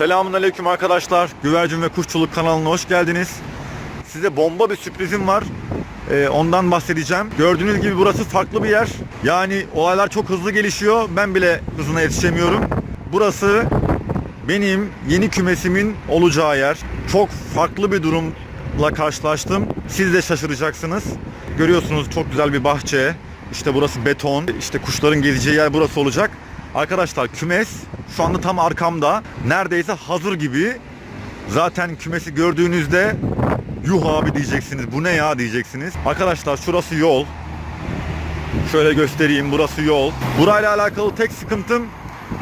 Selamun Aleyküm arkadaşlar. Güvercin ve Kuşçuluk kanalına hoş geldiniz. Size bomba bir sürprizim var. Ee, ondan bahsedeceğim. Gördüğünüz gibi burası farklı bir yer. Yani olaylar çok hızlı gelişiyor. Ben bile hızına yetişemiyorum. Burası benim yeni kümesimin olacağı yer. Çok farklı bir durumla karşılaştım. Siz de şaşıracaksınız. Görüyorsunuz çok güzel bir bahçe. İşte burası beton. İşte kuşların gezeceği yer burası olacak. Arkadaşlar kümes şu anda tam arkamda. Neredeyse hazır gibi. Zaten kümesi gördüğünüzde yuh abi diyeceksiniz. Bu ne ya diyeceksiniz. Arkadaşlar şurası yol. Şöyle göstereyim burası yol. Burayla alakalı tek sıkıntım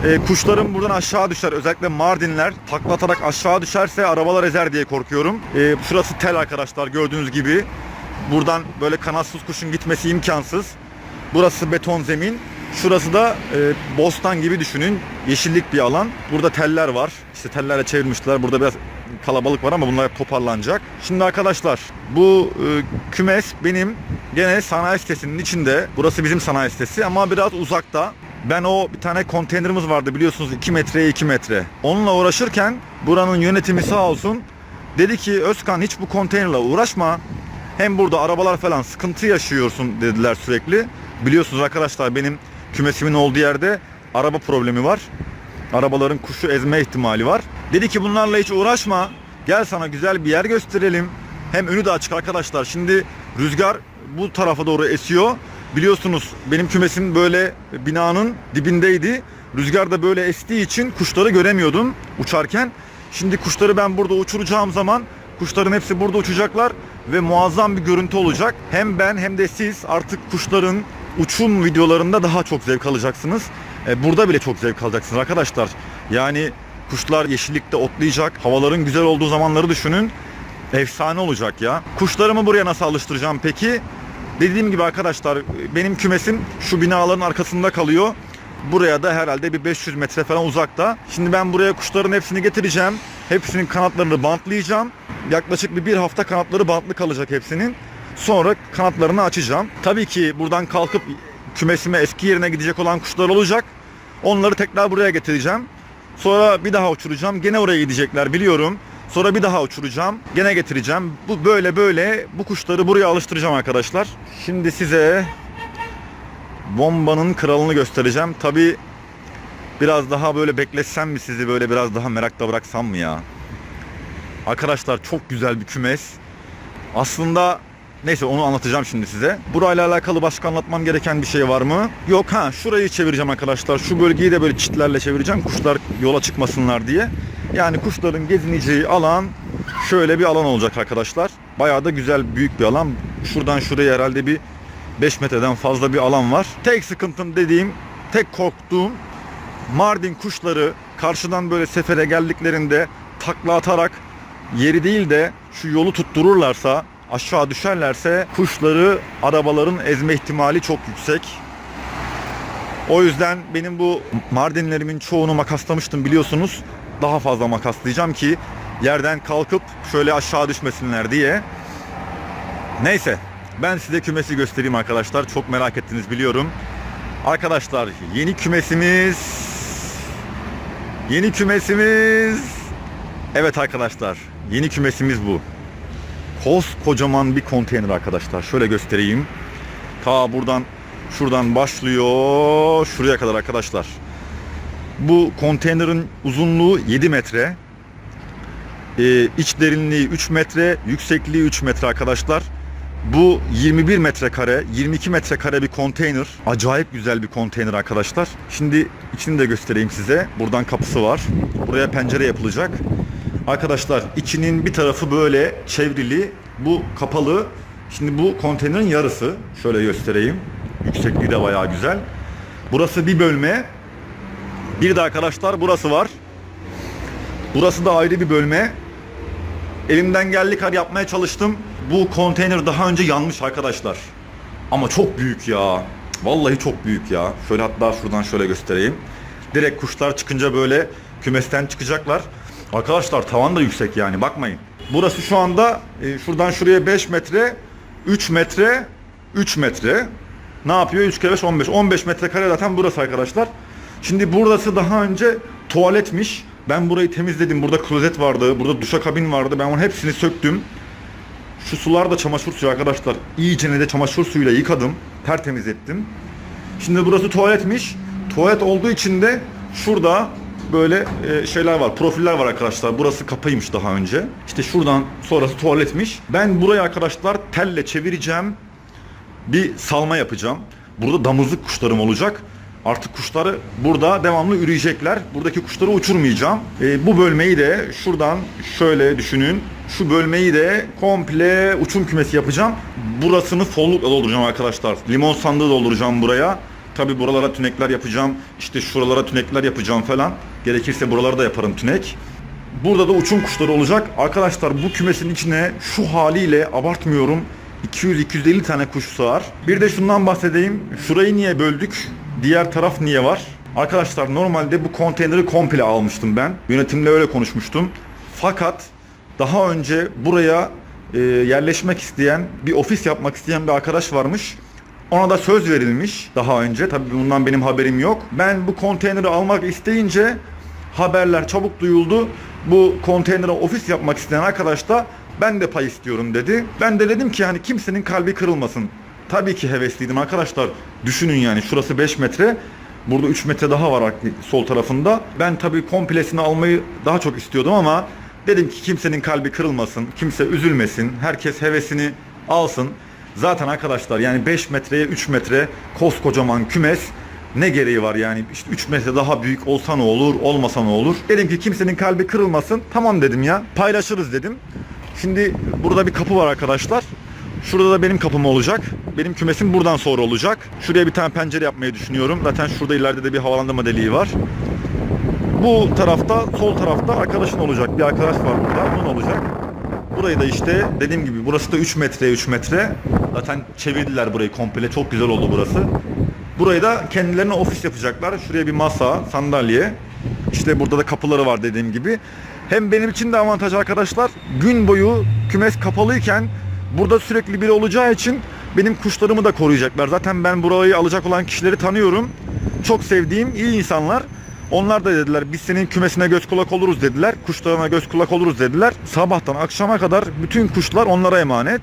e, kuşların buradan aşağı düşer. Özellikle Mardinler takla atarak aşağı düşerse arabalar ezer diye korkuyorum. E, şurası tel arkadaşlar gördüğünüz gibi. Buradan böyle kanatsız kuşun gitmesi imkansız. Burası beton zemin. Şurası da e, bostan gibi düşünün. Yeşillik bir alan. Burada teller var. İşte tellerle çevirmişler. Burada biraz kalabalık var ama bunlar toparlanacak. Şimdi arkadaşlar bu e, kümes benim gene sanayi sitesinin içinde. Burası bizim sanayi sitesi ama biraz uzakta. Ben o bir tane konteynerimiz vardı biliyorsunuz 2 metreye 2 metre. Onunla uğraşırken buranın yönetimi sağ olsun dedi ki Özkan hiç bu konteynerle uğraşma. Hem burada arabalar falan sıkıntı yaşıyorsun dediler sürekli. Biliyorsunuz arkadaşlar benim kümesimin olduğu yerde araba problemi var. Arabaların kuşu ezme ihtimali var. Dedi ki bunlarla hiç uğraşma. Gel sana güzel bir yer gösterelim. Hem önü de açık arkadaşlar. Şimdi rüzgar bu tarafa doğru esiyor. Biliyorsunuz benim kümesim böyle binanın dibindeydi. Rüzgar da böyle estiği için kuşları göremiyordum uçarken. Şimdi kuşları ben burada uçuracağım zaman kuşların hepsi burada uçacaklar ve muazzam bir görüntü olacak. Hem ben hem de siz artık kuşların uçum videolarında daha çok zevk alacaksınız. E, burada bile çok zevk alacaksınız arkadaşlar. Yani kuşlar yeşillikte otlayacak. Havaların güzel olduğu zamanları düşünün. Efsane olacak ya. Kuşlarımı buraya nasıl alıştıracağım peki? Dediğim gibi arkadaşlar benim kümesim şu binaların arkasında kalıyor. Buraya da herhalde bir 500 metre falan uzakta. Şimdi ben buraya kuşların hepsini getireceğim. Hepsinin kanatlarını bantlayacağım. Yaklaşık bir, bir hafta kanatları bantlı kalacak hepsinin. Sonra kanatlarını açacağım. Tabii ki buradan kalkıp kümesime eski yerine gidecek olan kuşlar olacak. Onları tekrar buraya getireceğim. Sonra bir daha uçuracağım. Gene oraya gidecekler biliyorum. Sonra bir daha uçuracağım. Gene getireceğim. Bu böyle böyle bu kuşları buraya alıştıracağım arkadaşlar. Şimdi size bombanın kralını göstereceğim. Tabi biraz daha böyle bekletsem mi sizi böyle biraz daha merakta bıraksam mı ya? Arkadaşlar çok güzel bir kümes. Aslında neyse onu anlatacağım şimdi size. Burayla alakalı başka anlatmam gereken bir şey var mı? Yok ha şurayı çevireceğim arkadaşlar. Şu bölgeyi de böyle çitlerle çevireceğim. Kuşlar yola çıkmasınlar diye. Yani kuşların gezineceği alan şöyle bir alan olacak arkadaşlar. Bayağı da güzel büyük bir alan. Şuradan şuraya herhalde bir 5 metreden fazla bir alan var. Tek sıkıntım dediğim, tek korktuğum Mardin kuşları karşıdan böyle sefere geldiklerinde takla atarak yeri değil de şu yolu tuttururlarsa aşağı düşerlerse kuşları arabaların ezme ihtimali çok yüksek. O yüzden benim bu Mardinlerimin çoğunu makaslamıştım biliyorsunuz. Daha fazla makaslayacağım ki yerden kalkıp şöyle aşağı düşmesinler diye. Neyse ben size kümesi göstereyim arkadaşlar. Çok merak ettiniz biliyorum. Arkadaşlar yeni kümesimiz Yeni kümesimiz Evet arkadaşlar yeni kümesimiz bu. Koskocaman bir konteyner arkadaşlar. Şöyle göstereyim. Ta buradan şuradan başlıyor şuraya kadar arkadaşlar. Bu konteynerin uzunluğu 7 metre. Ee, iç derinliği 3 metre, yüksekliği 3 metre arkadaşlar. Bu 21 metrekare, 22 metrekare bir konteyner. Acayip güzel bir konteyner arkadaşlar. Şimdi içini de göstereyim size. Buradan kapısı var. Buraya pencere yapılacak. Arkadaşlar içinin bir tarafı böyle çevrili. Bu kapalı. Şimdi bu konteynerin yarısı. Şöyle göstereyim. Yüksekliği de bayağı güzel. Burası bir bölme. Bir de arkadaşlar burası var. Burası da ayrı bir bölme. Elimden geldiği kadar yapmaya çalıştım. Bu konteyner daha önce yanmış arkadaşlar. Ama çok büyük ya. Vallahi çok büyük ya. Şöyle hatta şuradan şöyle göstereyim. Direkt kuşlar çıkınca böyle kümesten çıkacaklar. Arkadaşlar tavan da yüksek yani bakmayın. Burası şu anda e, şuradan şuraya 5 metre, 3 metre, 3 metre. Ne yapıyor? 3 kere 5 15. 15 metrekare zaten burası arkadaşlar. Şimdi burası daha önce tuvaletmiş. Ben burayı temizledim. Burada klozet vardı. Burada duşakabin vardı. Ben onun hepsini söktüm. Şu sular da çamaşır suyu arkadaşlar. İyice de çamaşır suyuyla yıkadım. Tertemiz ettim. Şimdi burası tuvaletmiş. Tuvalet olduğu için de şurada böyle e, şeyler var. Profiller var arkadaşlar. Burası kapıymış daha önce. İşte şuradan sonrası tuvaletmiş. Ben burayı arkadaşlar telle çevireceğim. Bir salma yapacağım. Burada damızlık kuşlarım olacak. Artık kuşları burada devamlı üreyecekler. Buradaki kuşları uçurmayacağım. E, bu bölmeyi de şuradan şöyle düşünün. Şu bölmeyi de komple uçum kümesi yapacağım. Burasını follukla dolduracağım arkadaşlar. Limon sandığı dolduracağım buraya. Tabi buralara tünekler yapacağım. İşte şuralara tünekler yapacağım falan. Gerekirse buralara da yaparım tünek. Burada da uçum kuşları olacak. Arkadaşlar bu kümesin içine şu haliyle abartmıyorum 200-250 tane kuş sığar. Bir de şundan bahsedeyim. Şurayı niye böldük? Diğer taraf niye var? Arkadaşlar normalde bu konteyneri komple almıştım ben. Yönetimle öyle konuşmuştum. Fakat daha önce buraya e, yerleşmek isteyen, bir ofis yapmak isteyen bir arkadaş varmış. Ona da söz verilmiş daha önce. Tabii bundan benim haberim yok. Ben bu konteyneri almak isteyince haberler çabuk duyuldu. Bu konteynere ofis yapmak isteyen arkadaş da ben de pay istiyorum dedi. Ben de dedim ki hani kimsenin kalbi kırılmasın. Tabii ki hevesliydim arkadaşlar. Düşünün yani şurası 5 metre. Burada 3 metre daha var sol tarafında. Ben tabii komplesini almayı daha çok istiyordum ama dedim ki kimsenin kalbi kırılmasın. Kimse üzülmesin. Herkes hevesini alsın. Zaten arkadaşlar yani 5 metreye 3 metre koskocaman kümes ne gereği var yani işte 3 metre daha büyük olsa ne olur olmasa ne olur. Dedim ki kimsenin kalbi kırılmasın. Tamam dedim ya paylaşırız dedim. Şimdi burada bir kapı var arkadaşlar. Şurada da benim kapım olacak. Benim kümesim buradan sonra olacak. Şuraya bir tane pencere yapmayı düşünüyorum. Zaten şurada ileride de bir havalandırma deliği var. Bu tarafta, sol tarafta arkadaşın olacak. Bir arkadaş var burada. Onun olacak. Burayı da işte dediğim gibi burası da 3 metre 3 metre. Zaten çevirdiler burayı komple. Çok güzel oldu burası. Burayı da kendilerine ofis yapacaklar. Şuraya bir masa, sandalye. İşte burada da kapıları var dediğim gibi. Hem benim için de avantaj arkadaşlar. Gün boyu kümes kapalıyken burada sürekli biri olacağı için benim kuşlarımı da koruyacaklar. Zaten ben burayı alacak olan kişileri tanıyorum. Çok sevdiğim iyi insanlar. Onlar da dediler biz senin kümesine göz kulak oluruz dediler. Kuşlarına göz kulak oluruz dediler. Sabahtan akşama kadar bütün kuşlar onlara emanet.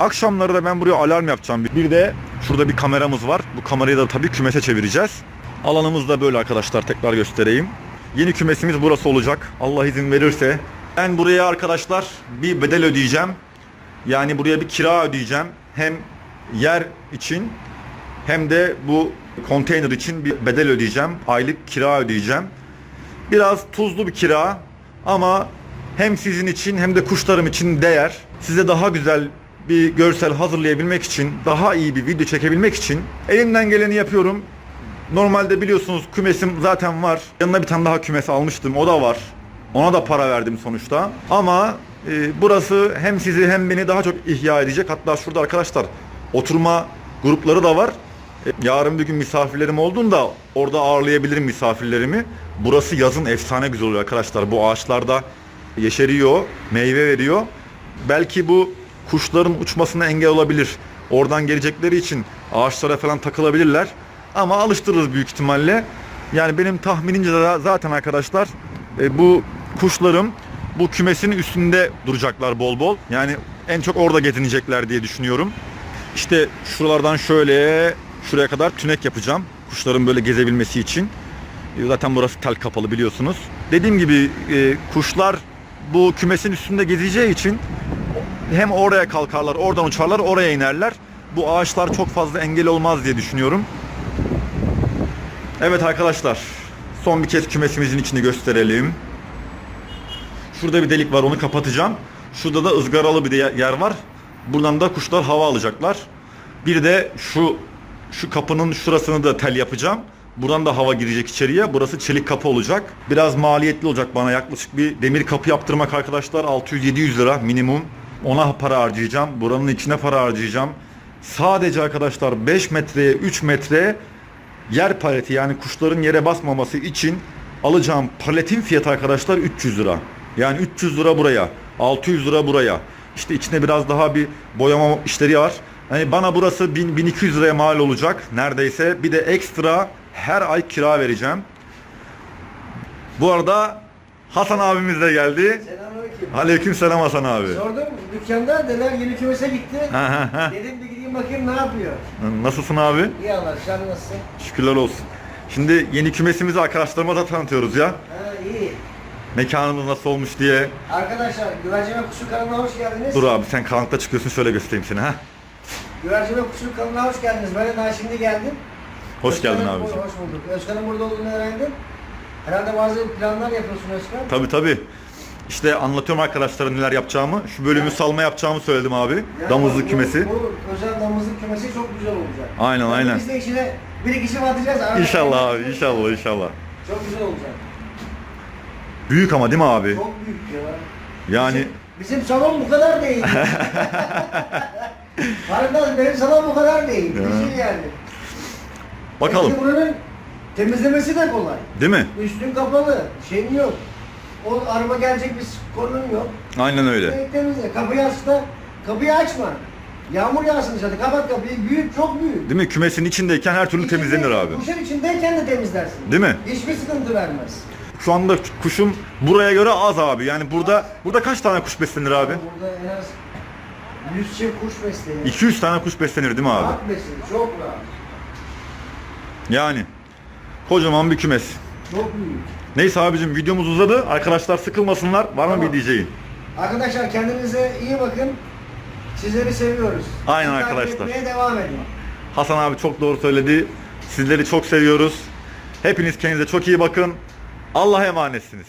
Akşamları da ben buraya alarm yapacağım. Bir de şurada bir kameramız var. Bu kamerayı da tabii kümese çevireceğiz. Alanımız da böyle arkadaşlar tekrar göstereyim. Yeni kümesimiz burası olacak. Allah izin verirse. Ben buraya arkadaşlar bir bedel ödeyeceğim. Yani buraya bir kira ödeyeceğim. Hem yer için hem de bu konteyner için bir bedel ödeyeceğim. Aylık kira ödeyeceğim. Biraz tuzlu bir kira ama hem sizin için hem de kuşlarım için değer. Size daha güzel bir görsel hazırlayabilmek için, daha iyi bir video çekebilmek için elimden geleni yapıyorum. Normalde biliyorsunuz kümesim zaten var. Yanına bir tane daha kümes almıştım. O da var. Ona da para verdim sonuçta. Ama e, burası hem sizi hem beni daha çok ihya edecek. Hatta şurada arkadaşlar oturma grupları da var. Yarın bir gün misafirlerim olduğunda orada ağırlayabilirim misafirlerimi. Burası yazın efsane güzel oluyor arkadaşlar. Bu ağaçlarda yeşeriyor, meyve veriyor. Belki bu kuşların uçmasına engel olabilir. Oradan gelecekleri için ağaçlara falan takılabilirler. Ama alıştırırız büyük ihtimalle. Yani benim tahminimce de zaten arkadaşlar e, bu kuşlarım bu kümesin üstünde duracaklar bol bol. Yani en çok orada gezinecekler diye düşünüyorum. İşte şuralardan şöyle şuraya kadar tünek yapacağım. Kuşların böyle gezebilmesi için. E, Zaten burası tel kapalı biliyorsunuz. Dediğim gibi e, kuşlar bu kümesin üstünde gezeceği için hem oraya kalkarlar, oradan uçarlar, oraya inerler. Bu ağaçlar çok fazla engel olmaz diye düşünüyorum. Evet arkadaşlar, son bir kez kümesimizin içini gösterelim. Şurada bir delik var, onu kapatacağım. Şurada da ızgaralı bir yer var. Buradan da kuşlar hava alacaklar. Bir de şu şu kapının şurasını da tel yapacağım. Buradan da hava girecek içeriye. Burası çelik kapı olacak. Biraz maliyetli olacak bana. Yaklaşık bir demir kapı yaptırmak arkadaşlar 600-700 lira minimum. Ona para harcayacağım. Buranın içine para harcayacağım. Sadece arkadaşlar 5 metreye 3 metre yer paleti yani kuşların yere basmaması için alacağım paletin fiyatı arkadaşlar 300 lira. Yani 300 lira buraya, 600 lira buraya. İşte içine biraz daha bir boyama işleri var. Hani bana burası 1000 1200 liraya mal olacak neredeyse. Bir de ekstra her ay kira vereceğim. Bu arada Hasan abimiz de geldi. Selamünaleyküm. Aleyküm selam Hasan abi. Sordum dükkanda dediler yeni kümese gitti. Dedim bir gideyim bakayım ne yapıyor. Nasılsın abi? İyi Allah sen nasılsın? Şükürler olsun. Şimdi yeni kümesimizi arkadaşlarıma da tanıtıyoruz ya. Ha iyi. Mekanımız nasıl olmuş diye. Arkadaşlar Güvercin ve Kuşu kanalına hoş geldiniz. Dur abi sen karanlıkta çıkıyorsun şöyle göstereyim seni ha. Güvercin ve Kuşu kanalına hoş geldiniz. Ben daha şimdi geldim. Hoş geldin Özkan'ın- abiciğim. Hoş bulduk. Özkan'ın burada olduğunu öğrendim. Herhalde bazı planlar yapıyorsun Özkan. Tabi tabi. İşte anlatıyorum arkadaşlara neler yapacağımı. Şu bölümü salma yapacağımı söyledim abi. Yani Damızlık bu- kümesi. Bu özel damızlık kümesi çok güzel olacak. Aynen, Yani aynen. Biz de içine bir iki şey atacağız. Arada- İnşallah abi inşallah inşallah. Çok güzel olacak. Büyük ama değil mi abi? Çok büyük ya. Yani Bizim, bizim salon bu kadar değil. Harbiden benim salon bu kadar değil. Ya. Düşün yani. bakalım. Peki buranın temizlemesi de kolay. Değil mi? Üstün kapalı, şeyin yok. O araba gelecek bir sorunun yok. Aynen öyle. Direkt Temizle. Kapıyı aç da, kapıyı açma. Yağmur yağsın dışarıda. Kapat kapıyı. Büyük, çok büyük. Değil mi? Kümesin içindeyken her türlü İçinde- temizlenir abi. Kuşun içindeyken de temizlersin. Değil mi? Hiçbir sıkıntı vermez. Şu anda kuşum buraya göre az abi. Yani burada burada kaç tane kuş beslenir abi? Burada en az 100 çift kuş besleyin. 200 tane kuş beslenir değil mi abi? Rahat besleyin. Çok rahat. Yani kocaman bir kümes. Çok büyük. Neyse abicim videomuz uzadı. Arkadaşlar sıkılmasınlar. Var mı Tamam. bir diyeceğin? Arkadaşlar kendinize iyi bakın. Sizleri seviyoruz. Aynen Bizi takip arkadaşlar. etmeye devam edin. Hasan abi çok doğru söyledi. Sizleri çok seviyoruz. Hepiniz kendinize çok iyi bakın. Allah'a emanetsiniz.